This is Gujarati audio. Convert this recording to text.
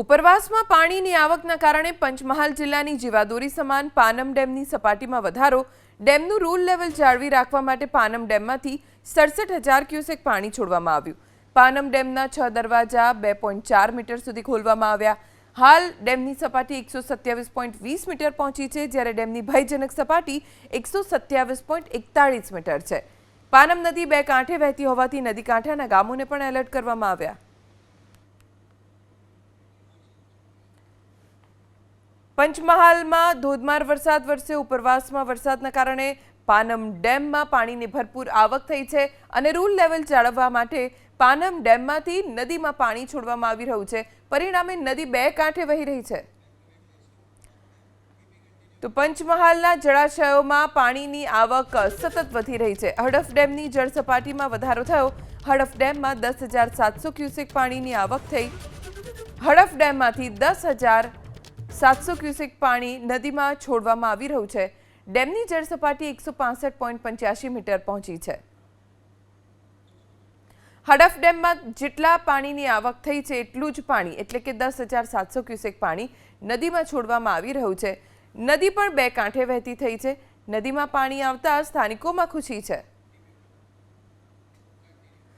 ઉપરવાસમાં પાણીની આવકના કારણે પંચમહાલ જિલ્લાની જીવાદોરી સમાન પાનમ ડેમની સપાટીમાં વધારો, ડેમનું રૂલ લેવલ જાળવી રાખવા માટે પાનમ ડેમમાંથી સડસઠ હજાર ક્યુસેક પાણી છોડવામાં આવ્યું. પાનમ ડેમના છ દરવાજા બે પોઈન્ટ ચાર મીટર સુધી ખોલવામાં આવ્યા. હાલ ડેમની સપાટી એકસો સત્યાવીસ પોઈન્ટ વીસ મીટર પહોંચી છે, જ્યારે ડેમની ભયજનક સપાટી એકસો સત્યાવીસ પોઈન્ટ એકતાળીસ મીટર છે. પાનમ નદી બે કાંઠે વહેતી હોવાથી નદી કાંઠાના ગામોને પણ એલર્ટ કરવામાં આવ્યા. પંચમહાલમાં ધોધમાર વરસાદ વરસ્યો. ઉપરવાસમાં વરસાદના કારણે પાનમ ડેમમાં પાણીની ભરપૂર આવક થઈ છે અને રૂલ લેવલ જાળવવા માટે પાનમ ડેમમાંથી નદીમાં પાણી છોડવામાં આવી રહ્યું છે. પરિણામે નદી બે કાંઠે વહી રહી છે. તો પંચમહાલના જળાશયોમાં પાણીની આવક સતત વધી રહી છે. હડફ ડેમની જળ સપાટીમાં વધારો થયો. હડફ ડેમમાં દસ હજાર સાતસો ક્યુસેક પાણીની આવક થઈ. હડફ ડેમમાંથી દસ હજાર સાતસો ક્યુસેક પાણી નદીમાં છોડવામાં આવી રહ્યું છે. ડેમની જળસપાટી એકસો પાસઠ પોઈન્ટ પંચ્યાસી મીટર પહોંચી છે. હડફ ડેમમાં જેટલા પાણીની આવક થઈ છે એટલું જ પાણી, એટલે કે દસ હજાર સાતસો ક્યુસેક પાણી નદીમાં છોડવામાં આવી રહ્યું છે. નદી પણ બે કાંઠે વહેતી થઈ છે. નદીમાં પાણી આવતા સ્થાનિકોમાં ખુશી છે.